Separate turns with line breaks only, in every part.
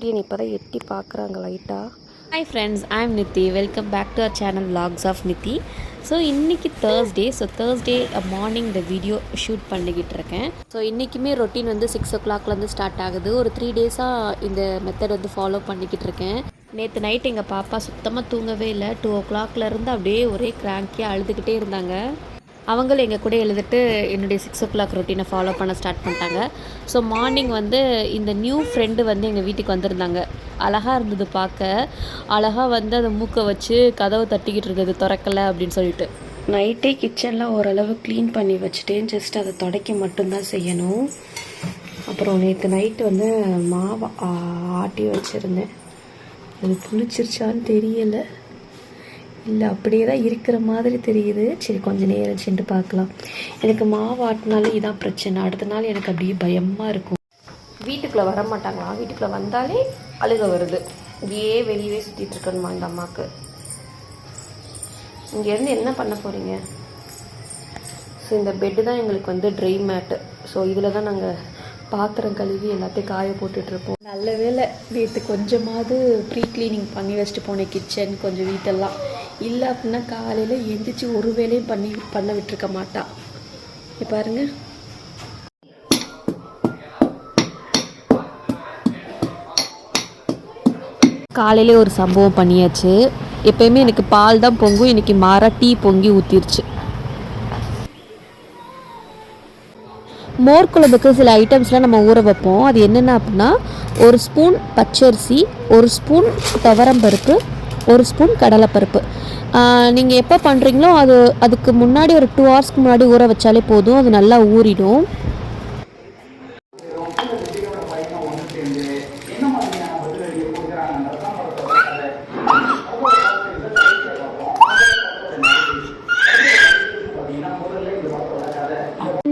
சூரியன் இப்போ தான் எட்டி பார்க்குறாங்க லைட்டாக
hi friends I am Nithi welcome back to our channel vlogs of Nithi so இன்றைக்கி தேர்ஸ்டே ஸோ தேர்ஸ்டே மார்னிங் இந்த வீடியோ ஷூட் பண்ணிக்கிட்டு இருக்கேன். ஸோ இன்றைக்குமே ரொட்டீன் வந்து சிக்ஸ் ஓ கிளாக்லேருந்து ஸ்டார்ட் ஆகுது. ஒரு த்ரீ டேஸாக இந்த மெத்தட் வந்து ஃபாலோ பண்ணிக்கிட்டு இருக்கேன். நேற்று நைட் எங்கள் பாப்பா சுத்தமாக தூங்கவே இல்லை. டூ ஓ கிளாக்லேருந்து அப்படியே ஒரே கிராங்கியாக அழுதுகிட்டே இருந்தாங்க. அவங்களும் எங்கள் கூட எழுதிட்டு என்னுடைய சிக்ஸ் ஓ கிளாக் ரொட்டீனை ஃபாலோ பண்ண ஸ்டார்ட் பண்ணிட்டாங்க. ஸோ மார்னிங் வந்து இந்த நியூ ஃப்ரெண்டு வந்து எங்கள் வீட்டுக்கு வந்திருந்தாங்க. அழகாக இருந்தது பார்க்க. அழகாக வந்து அந்த மூக்கை வச்சு கதவை தட்டிக்கிட்டு இருக்குது திறக்கலை அப்படின்னு சொல்லிட்டு.
நைட்டே கிச்சனில் ஓரளவு க்ளீன் பண்ணி வச்சுட்டேன். ஜஸ்ட் அதை தொடக்க மட்டும்தான் செய்யணும். அப்புறம் நேற்று நைட்டு வந்து மாவை ஆட்டி வச்சுருந்தேன். அது புளிச்சிருச்சான்னு தெரியலை. இல்லை அப்படியே தான் இருக்கிற மாதிரி தெரியுது. சரி கொஞ்சம் நேரம் சென்று பார்க்கலாம். எனக்கு மாவு ஆட்டினாலே இதான் பிரச்சனை. அடுத்த நாள் எனக்கு அப்படியே பயமாக இருக்கும். வீட்டுக்குள்ளே வர மாட்டாங்களா? வீட்டுக்குள்ளே வந்தாலே அழுக வருது. இங்கேயே வெளியவே சுற்றிட்டு இருக்கணுமா இந்த அம்மாவுக்கு இங்கேருந்து என்ன பண்ண போகிறீங்க ஸோ இந்த பெட்டு தான் எங்களுக்கு வந்து ட்ரை மேட்டு ஸோ இதில் தான் நாங்கள் பாத்திரம் கழுவி எல்லாத்தையும் காய போட்டுட்ருப்போம். நல்ல வேலை நேற்று கொஞ்சமாவது ப்ரீ க்ளீனிங் பண்ணி வச்சுட்டு போனேன் கிச்சன் கொஞ்சம் வீட்டெல்லாம். இல்லை அப்படின்னா காலையில் எந்திரிச்சு ஒரு வேலையும் பண்ணி பண்ண விட்டுருக்க மாட்டா. இப்போ பாருங்க.
காலையிலே ஒரு சம்பவம் பண்ணியாச்சு. எப்பயுமே எனக்கு பால் தான் பொங்கும். இன்னைக்கு மாறாக டீ பொங்கி ஊற்றிருச்சு மோர் குழம்புக்கு சில ஐட்டம்ஸ்லாம் நம்ம ஊற வைப்போம். அது என்னென்ன அப்படின்னா ஒரு ஸ்பூன் பச்சரிசி ஒரு ஸ்பூன் துவரம்பருப்பு ஒரு ஸ்பூன் கடலைப்பருப்பு. நீங்கள் எப்போ பண்ணுறீங்களோ அது அதுக்கு முன்னாடி ஒரு டூ ஹவர்ஸ்க்கு முன்னாடி ஊற வச்சாலே போதும். அது நல்லா ஊறிடும்.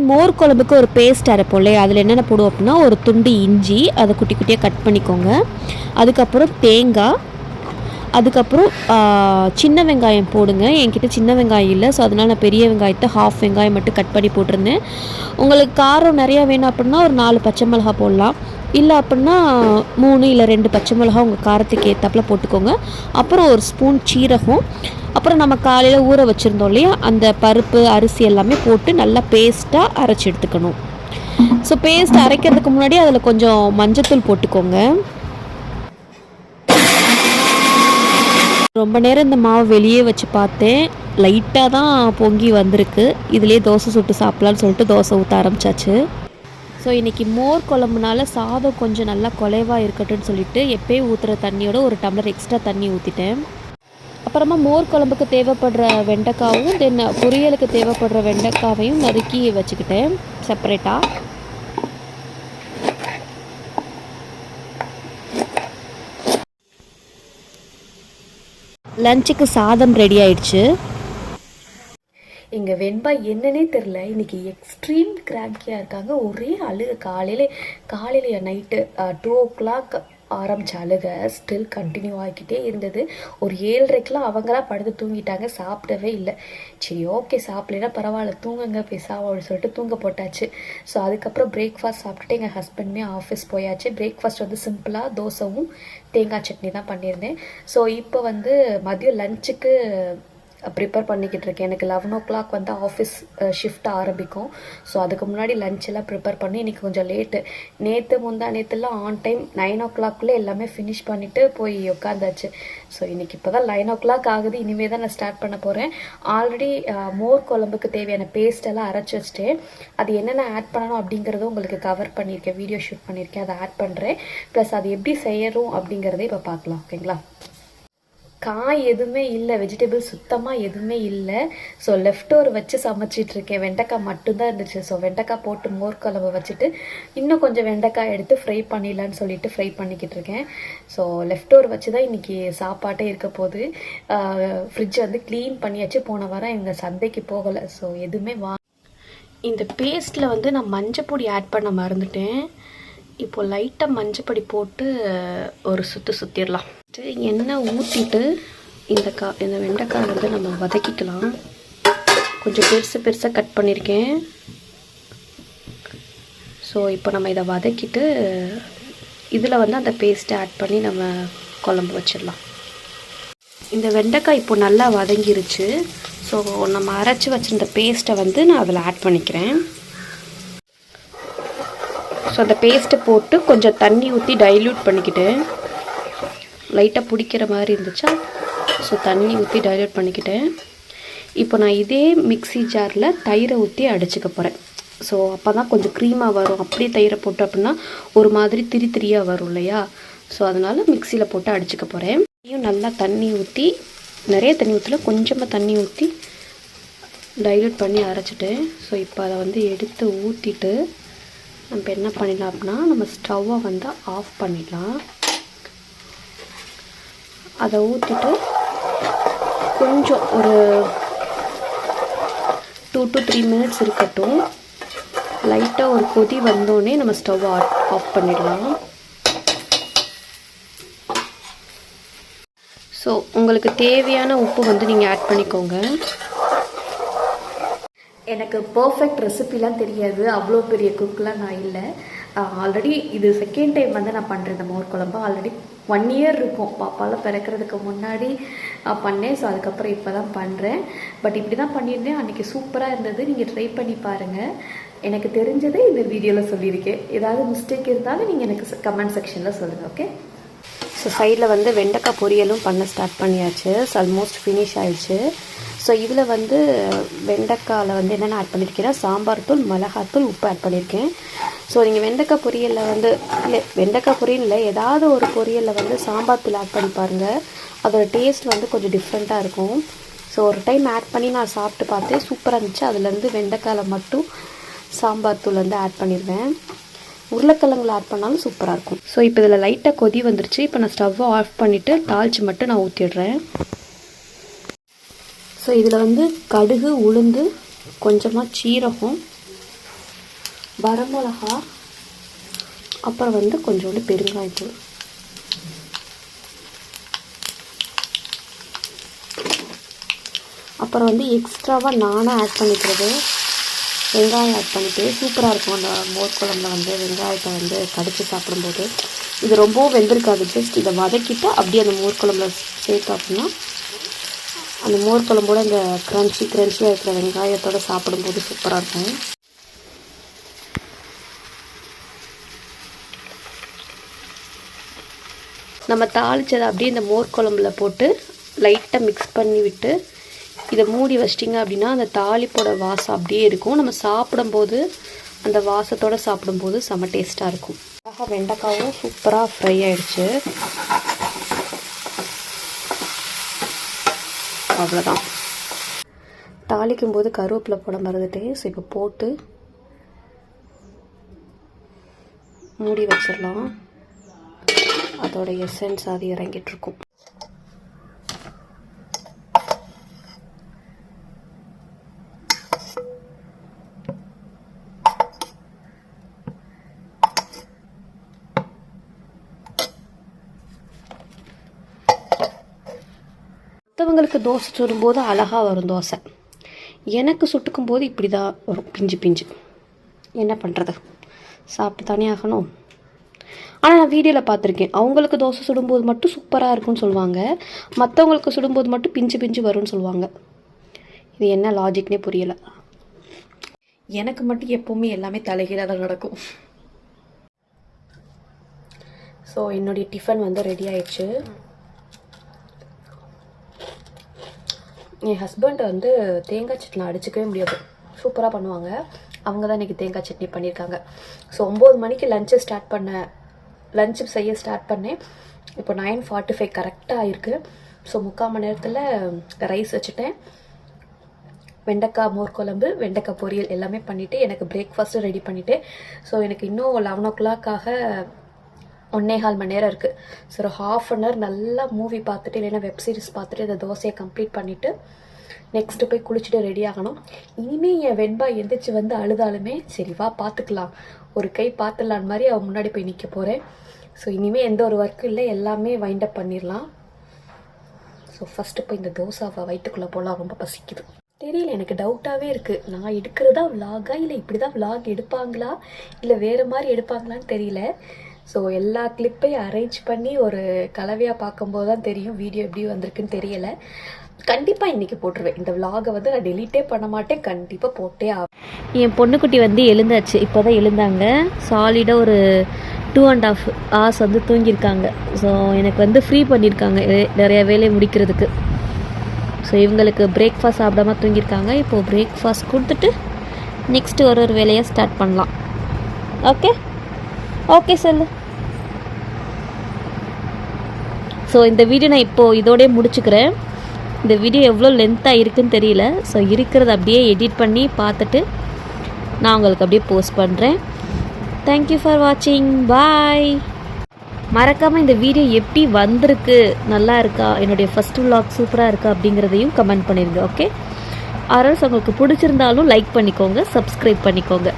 மோர் குழம்புக்கு ஒரு பேஸ்ட் அரைப்போம் இல்லையா? அதில் என்னென்ன போடுவோம் அப்படின்னா ஒரு துண்டு இஞ்சி அதை குட்டி குட்டியாக கட் பண்ணிக்கோங்க. அதுக்கப்புறம் தேங்காய் அதுக்கப்புறம் சின்ன வெங்காயம் போடுங்க. என்கிட்ட சின்ன வெங்காயம் இல்லை. ஸோ அதனால் நான் பெரிய வெங்காயத்தை ஹாஃப் வெங்காயம் மட்டும் கட் பண்ணி போட்டிருந்தேன். உங்களுக்கு காரம் நிறையா வேணும் அப்படின்னா ஒரு நாலு பச்சை மிளகா போடலாம். இல்லை அப்படின்னா மூணு இல்லை ரெண்டு பச்சை மிளகா உங்கள் காரத்துக்கு ஏற்றாப்புல போட்டுக்கோங்க. அப்புறம் ஒரு ஸ்பூன் சீரகம். அப்புறம் நம்ம காலையில் ஊற வச்சுருந்தோம் இல்லையா? அந்த பருப்பு அரிசி எல்லாமே போட்டு நல்லா பேஸ்ட்டாக அரைச்சி எடுத்துக்கணும். ஸோ பேஸ்ட் அரைக்கிறதுக்கு முன்னாடி அதில் கொஞ்சம் மஞ்சத்தூள் போட்டுக்கோங்க. ரொம்ப நேரம் இந்த மாவு வெளியே வச்சு பார்த்தேன். லைட்டாக தான் பொங்கி வந்திருக்கு. இதுலேயே தோசை சுட்டு சாப்பிட்லான்னு சொல்லிட்டு தோசை ஊற்ற ஆரம்பிச்சாச்சு. ஸோ இன்றைக்கி மோர் குழம்புனால சாதம் கொஞ்சம் நல்லா குலைவாக இருக்கட்டும்னு சொல்லிட்டு எப்பயும் ஊற்றுற தண்ணியோட ஒரு டம்ளர் எக்ஸ்ட்ரா தண்ணி ஊற்றிட்டேன் அப்புறமா மோர் குழம்புக்கு தேவைப்படுற வெண்டைக்காவும் தென் பொரியலுக்கு தேவைப்படுற வெண்டைக்காவையும் நறுக்கி வச்சுக்கிட்டேன் செப்பரேட்டாக லஞ்சுக்கு சாதம் ரெடி ஆயிடுச்சு.
எங்கள் வெண்பா என்னன்னே தெரில இன்னைக்கு எக்ஸ்ட்ரீம் கிராங்கியாக இருக்காங்க. ஒரே அழுக. காலையில் காலையில் நைட்டு டூ ஓ கிளாக் ஆரம்பித்த அழுகை ஸ்டில் கண்டினியூ ஆகிக்கிட்டே இருந்தது. ஒரு ஏழரைக்கெலாம் அவங்களாம் படுத்து தூங்கிட்டாங்க சாப்பிடவே இல்லை. சரி ஓகே சாப்பிடலைன்னா பரவாயில்ல தூங்குங்க பேசாவோ அப்படின்னு சொல்லிட்டு தூங்க போட்டாச்சு. ஸோ அதுக்கப்புறம் பிரேக்ஃபாஸ்ட் சாப்பிட்டுட்டு எங்கள் ஹஸ்பண்டுமே ஆஃபீஸ் போயாச்சு. பிரேக்ஃபாஸ்ட் வந்து சிம்பிளாக தோசைவும் தேங்காய் சட்னி தான் பண்ணியிருந்தேன். ஸோ இப்போ வந்து மதியம் லஞ்சுக்கு ப்ரிப்பேர் பண்ணிக்கிட்டு இருக்கேன். எனக்கு லெவன் ஓ கிளாக் வந்து ஆஃபீஸ் ஷிஃப்ட் ஆரம்பிக்கும். ஸோ அதுக்கு முன்னாடி லஞ்ச் எல்லாம் ப்ரிப்பேர் பண்ணி இன்றைக்கி கொஞ்சம் லேட்டு நேற்று முந்தா நேற்றுலாம் ஆன் டைம் நைன் ஓ கிளாக்குள்ளே எல்லாமே ஃபினிஷ் பண்ணிவிட்டு போய் உட்காந்தாச்சு ஸோ இன்றைக்கி இப்போ தான் நைன் ஓ கிளாக் ஆகுது. இனிமேல் தான் நான் ஸ்டார்ட் பண்ண போகிறேன் ஆல்ரெடி மோர் குழம்புக்கு தேவையான பேஸ்ட் எல்லாம் அரைச்சி வச்சுட்டேன். அது என்னென்ன ஆட் பண்ணணும் அப்படிங்கிறதும் உங்களுக்கு கவர் பண்ணியிருக்கேன். வீடியோ ஷூட் பண்ணியிருக்கேன். அதை ஆட் பண்ணுறேன் ப்ளஸ் அது எப்படி செய்யறோம் அப்படிங்கிறதே இப்போ பார்க்கலாம். ஓகேங்களா? காய் எதுவுமே இல்லை வெஜிடபிள் சுத்தமாக எதுவுமே இல்லை. ஸோ லெஃப்ட் ஓவர் வச்சு சமைச்சிட்டு இருக்கேன். வெண்டைக்காய் மட்டும்தான் இருந்துச்சு. ஸோ வெண்டைக்காய் போட்டு மோர் குழம்பு வச்சுட்டு இன்னும் கொஞ்சம் வெண்டைக்காய் எடுத்து ஃப்ரை பண்ணிடலான்னு சொல்லிட்டு ஃப்ரை பண்ணிக்கிட்டு இருக்கேன். ஸோ லெஃப்ட் ஓவர் வச்சு தான் இன்றைக்கி சாப்பாட்டே இருக்க போது ஃப்ரிட்ஜ் வந்து க்ளீன் பண்ணியாச்சு. போன வாரம் இவங்க சந்தைக்கு போகலை. ஸோ எதுவுமே வா இந்த பேஸ்ட்டில் வந்து நான் மஞ்சப்பொடி ஆட் பண்ண மறந்துட்டேன். இப்போ லைட்டாக மஞ்சப்பொடி போட்டு ஒரு சுற்று சுற்றிடலாம் எண்ணெய் ஊற்றிட்டு இந்த கா இந்த வெண்டைக்காய் வந்து நம்ம வதக்கிக்கலாம். கொஞ்சம் பெருசு பெருசாக கட் பண்ணியிருக்கேன் ஸோ இப்போ நம்ம இதை வதக்கிட்டு இதில் வந்து அந்த பேஸ்ட்டை ஆட் பண்ணி நம்ம குழம்பு வச்சிடலாம். இந்த வெண்டைக்காய் இப்போ நல்லா வதங்கிருச்சு. ஸோ நம்ம அரைச்சி வச்சிருந்த பேஸ்ட்டை வந்து நான் அதில் ஆட் பண்ணிக்கிறேன். ஸோ அந்த பேஸ்ட்டை போட்டு கொஞ்சம் தண்ணி ஊற்றி டைல்யூட் பண்ணிக்கிட்டேன். லைட்டாக பிடிக்கிற மாதிரி இருந்துச்சா? ஸோ தண்ணி ஊற்றி டைல்யூட் பண்ணிக்கிட்டேன். இப்போ நான் இதே மிக்ஸி ஜாரில் தயிரை ஊற்றி அடிச்சுக்க போகிறேன் ஸோ அப்போ தான் கொஞ்சம் க்ரீமாக வரும். அப்படியே தயிரை போட்டு அப்படின்னா ஒரு மாதிரி திரி திரியாக வரும் இல்லையா? ஸோ அதனால் மிக்சியில் போட்டு அடிச்சுக்க போகிறேன் இதையும் நல்லா தண்ணி ஊற்றி நிறைய தண்ணி ஊற்றல கொஞ்சமாக தண்ணி ஊற்றி டைலூட் பண்ணி அரைச்சிட்டேன். ஸோ இப்போ அதை வந்து எடுத்து ஊற்றிட்டு நம்ம என்ன பண்ணிடலாம் அப்படின்னா நம்ம ஸ்டவ்வை வந்து ஆஃப் பண்ணிடலாம். அதை ஊற்றிட்டு கொஞ்சம் ஒரு டூ டு த்ரீ மினிட்ஸ் இருக்கட்டும். லைட்டாக ஒரு கொதி வந்தோடனே நம்ம ஸ்டவ் ஆஃப் பண்ணிடலாம். ஸோ உங்களுக்கு தேவையான உப்பு வந்து நீங்கள் ஆட் பண்ணிக்கோங்க.
எனக்கு பர்ஃபெக்ட் ரெசிபிலாம் தெரியாது. அவ்வளோ பெரிய குக்கெலாம் நான் இல்லை. ஆல்ரெடி இது செகண்ட் டைம் வந்து நான் பண்ணுறேன் இந்த மோர் குழம்பு. ஆல்ரெடி ஒன் இயர் இருக்கும். பாப்பாலாம் பிறக்கிறதுக்கு முன்னாடி நான் பண்ணேன். ஸோ அதுக்கப்புறம் இப்போ தான் பண்ணுறேன் பட் இப்படி தான் பண்ணியிருந்தேன் அன்றைக்கி சூப்பராக இருந்தது. நீங்கள் ட்ரை பண்ணி பாருங்கள் எனக்கு தெரிஞ்சதை இந்த வீடியோவில் சொல்லியிருக்கேன். ஏதாவது மிஸ்டேக் இருந்தாலும் நீங்கள் எனக்கு கமெண்ட் செக்ஷனில் சொல்லுங்கள் ஓகே
ஸோ சைடில் வந்து வெண்டைக்காய் பொரியலும் பண்ண ஸ்டார்ட் பண்ணியாச்சு. ஸோ ஆல்மோஸ்ட் ஃபினிஷ் ஆயிடுச்சு. ஸோ இதில் வந்து வெண்டைக்காயில் வந்து என்னென்ன ஆட் பண்ணியிருக்கேன்னா சாம்பார் தூள் மிளகாத்தூள் உப்பு ஆட் பண்ணியிருக்கேன். ஸோ நீங்கள் வெண்டைக்காய் பொரியலில் வந்து இல்லை வெண்டைக்காய் இல்லை ஏதாவது ஒரு பொரியலில் வந்து சாம்பார் தூள் ஆட் பண்ணி பாருங்கள் அதோட டேஸ்ட் வந்து கொஞ்சம் டிஃப்ரெண்ட்டாக இருக்கும். ஸோ ஒரு டைம் ஆட் பண்ணி நான் சாப்பிட்டு பார்த்தேன். சூப்பராக இருந்துச்சு. அதுலேருந்து வெண்டைக்காயில் மட்டும் சாம்பார் தூள் வந்து ஆட் பண்ணிடுவேன் உருளைக்கிழங்குல ஆட் பண்ணாலும் சூப்பராக இருக்கும். ஸோ இப்போ இதில் லைட்டாக கொதி வந்துருச்சு. இப்போ நான் ஸ்டவ்வை ஆஃப் பண்ணிவிட்டு தாளித்து மட்டும் நான் ஊற்றிடுறேன் ஸோ இதில் வந்து கடுகு உளுந்து கொஞ்சமாக சீரகம் வரமிளகா அப்புறம் வந்து கொஞ்சோண்டு பெருங்காயத்தூள். அப்புறம் வந்து எக்ஸ்ட்ராவாக நானாக ஆட் பண்ணிக்கிறது. வெங்காயம் ஆட் பண்ணிட்டு சூப்பராக இருக்கும் அந்த மோர் குழம்புல வந்து வெங்காயத்தை வந்து கடித்து சாப்பிடும்போது. இது ரொம்பவும் வெந்திருக்காது ஜஸ்ட் இதை வதக்கிட்டு அப்படியே அந்த மோர் குழம்புல சேர்த்தோம் அப்படின்னா அந்த மோர் குழம்போட இந்த க்ரன்ச்சி க்ரன்ச்சியாக இருக்கிற வெங்காயத்தோட சாப்பிடும்போது சூப்பராக இருக்கும். நம்ம தாளித்ததை அப்படியே இந்த மோர் குழம்புல போட்டு லைட்டாக மிக்ஸ் பண்ணி விட்டு இதை மூடி வச்சிட்டிங்க அப்படின்னா அந்த தாளிப்போட வாசம் அப்படியே இருக்கும். நம்ம சாப்பிடும்போது அந்த வாசத்தோடு சாப்பிடும்போது செம்ம டேஸ்ட்டாக இருக்கும். ஆக வெண்டைக்காவும் சூப்பராக ஃப்ரை ஆயிடுச்சு. அவ்வளோதான் தாளிக்கும் போது கருவேப்பிலை போட மறந்துட்டேன். ஸோ இப்போ போட்டு மூடி வச்சிடலாம். அதோட எசன்ஸ் அது இறங்கிட்டு இருக்கும் மற்றவங்களுக்கு தோசை சுடும்போது அழகாக வரும் தோசை. எனக்கு சுட்டுக்கும் போது இப்படி தான் வரும். பிஞ்சு பிஞ்சு. என்ன பண்ணுறது சாப்பிட்டு தானே ஆகணும். ஆனால் நான் வீடியோவில் பார்த்துருக்கேன். அவங்களுக்கு தோசை சுடும்போது மட்டும் சூப்பராக இருக்கும்னு சொல்லுவாங்க. மற்றவங்களுக்கு சுடும்போது மட்டும் பிஞ்சு பிஞ்சு வரும்னு சொல்லுவாங்க. இது என்ன லாஜிக்னே புரியலை.
எனக்கு மட்டும் எப்போவுமே எல்லாமே தலைகீழாக தான் நடக்கும்.
ஸோ என்னுடைய டிஃபன் வந்து ரெடி ஆயிடுச்சு.
என் ஹஸ்பண்ட் வந்து தேங்காய் சட்னி அடிச்சுக்கவே முடியாது. சூப்பராக பண்ணுவாங்க. அவங்க தான் இன்றைக்கி தேங்காய் சட்னி பண்ணியிருக்காங்க. ஸோ ஒம்பது மணிக்கு லஞ்சை ஸ்டார்ட் பண்ண லஞ்சு செய்ய ஸ்டார்ட் பண்ணேன். இப்போ நைன் ஃபார்ட்டி ஃபைவ் கரெக்டாக இருக்குது ஸோ முக்கால் மணி நேரத்தில் ரைஸ் வச்சுட்டேன். வெண்டைக்காய் மோர் குழம்பு வெண்டைக்காய் பொரியல் எல்லாமே பண்ணிவிட்டு எனக்கு பிரேக்ஃபாஸ்ட்டும் ரெடி பண்ணிவிட்டு ஸோ எனக்கு இன்னும் லெவன் ஓ கிளாக்காக ஒன்னே கால் மணி நேரம் இருக்குது ஸோ ஒரு ஹாஃப் அன் ஹவர் நல்லா மூவி பார்த்துட்டு இல்லைன்னா வெப் சீரிஸ் பார்த்துட்டு இந்த தோசையை கம்ப்ளீட் பண்ணிவிட்டு நெக்ஸ்ட்டு போய் குளிச்சுட்டு ரெடி ஆகணும். இனிமே என் வெண்பா எந்திரிச்சு வந்து அழுதாலுமே சரி வா பார்த்துக்கலாம் ஒரு கை பார்த்துடலான் மாதிரி அவன் முன்னாடி போய் நிற்க போகிறேன் ஸோ இனிமேல் எந்த ஒரு ஒர்க்கும் இல்லை எல்லாமே வைண்டப் அப் பண்ணிடலாம். ஸோ ஃபஸ்ட்டு போய் இந்த தோசாவை வயிற்றுக்குள்ளே போகலாம் ரொம்ப பசிக்குது. தெரியல எனக்கு டவுட்டாகவே இருக்குது நான் எடுக்கிறதா விலாகா இல்லை இப்படி தான் விலாக் எடுப்பாங்களா? இல்லை வேறு மாதிரி எடுப்பாங்களான்னு தெரியல. ஸோ எல்லா கிளிப்பையும் அரேஞ்ச் பண்ணி ஒரு கலவையாக பார்க்கும்போது தான் தெரியும் வீடியோ எப்படி வந்திருக்குன்னு தெரியலை. கண்டிப்பாக இன்றைக்கி போட்டுருவேன். இந்த விலாகை வந்து நான் டெலீட்டே பண்ண மாட்டேன். கண்டிப்பாக போட்டே ஆகும்
என் பொண்ணுக்குட்டி வந்து எழுந்தாச்சு. இப்போ தான் எழுந்தாங்க சாலிடாக ஒரு டூ அண்ட் ஆஃப் ஹவர்ஸ் வந்து தூங்கியிருக்காங்க. ஸோ எனக்கு வந்து ஃப்ரீ பண்ணியிருக்காங்க. நிறையா நிறைய வேலையை முடிக்கிறதுக்கு. ஸோ இவங்களுக்கு பிரேக்ஃபாஸ்ட் சாப்பிடாம தூங்கியிருக்காங்க. இப்போது பிரேக்ஃபாஸ்ட் கொடுத்துட்டு நெக்ஸ்ட் ஒரு ஒரு வேலையை ஸ்டார்ட் பண்ணலாம். ஓகே ஓகே சொல்லு. ஸோ இந்த வீடியோ நான் இப்போது இதோடய முடிச்சுக்கிறேன். இந்த வீடியோ எவ்வளோ லென்த்தாக இருக்குன்னு தெரியல. ஸோ இருக்கிறத அப்படியே எடிட் பண்ணி பார்த்துட்டு நான் உங்களுக்கு அப்படியே போஸ்ட் பண்ணுறேன் தேங்க்யூ ஃபார் வாட்சிங் பாய் மறக்காமல் இந்த வீடியோ எப்படி வந்திருக்கு நல்லா இருக்கா என்னுடைய ஃபஸ்ட் vlog சூப்பராக இருக்கா அப்படிங்கிறதையும் கமெண்ட் பண்ணிடுங்க ஓகே ஆர்எல்ஸ் உங்களுக்கு பிடிச்சிருந்தாலும் லைக் பண்ணிக்கோங்க சப்ஸ்கிரைப் பண்ணிக்கோங்க.